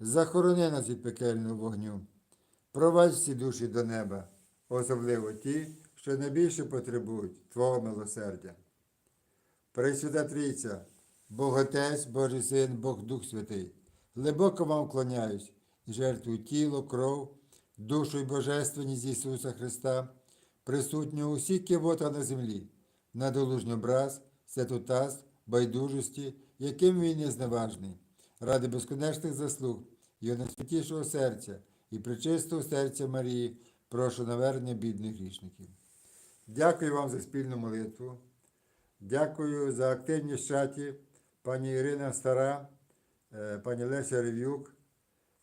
захорони нас від пекельного вогню, провадь всі душі до неба, особливо ті, що найбільше потребують Твого милосердя. Пресвята Трійця, Бог Отець, Божий Син, Бог Дух Святий, глибоко вам вклоняюсь і жертвую тіло, кров, душу і божественність Ісуса Христа, присутнього усі кивота на землі, надолужній образ, святотаз, байдужості, яким він є зневажний, ради безконечних заслуг його найсвятішого серця і причистого серця Марії, прошу навернення бідних грішників. Дякую вам за спільну молитву. Дякую за активність в чаті пані Ірина Стара, е, пані Леся Рев'юк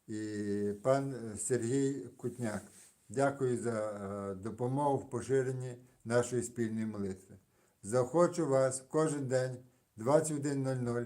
і пан Сергій Кутняк. Дякую за е, допомогу в поширенні нашої спільної молитви. Захочу вас кожен день 21.00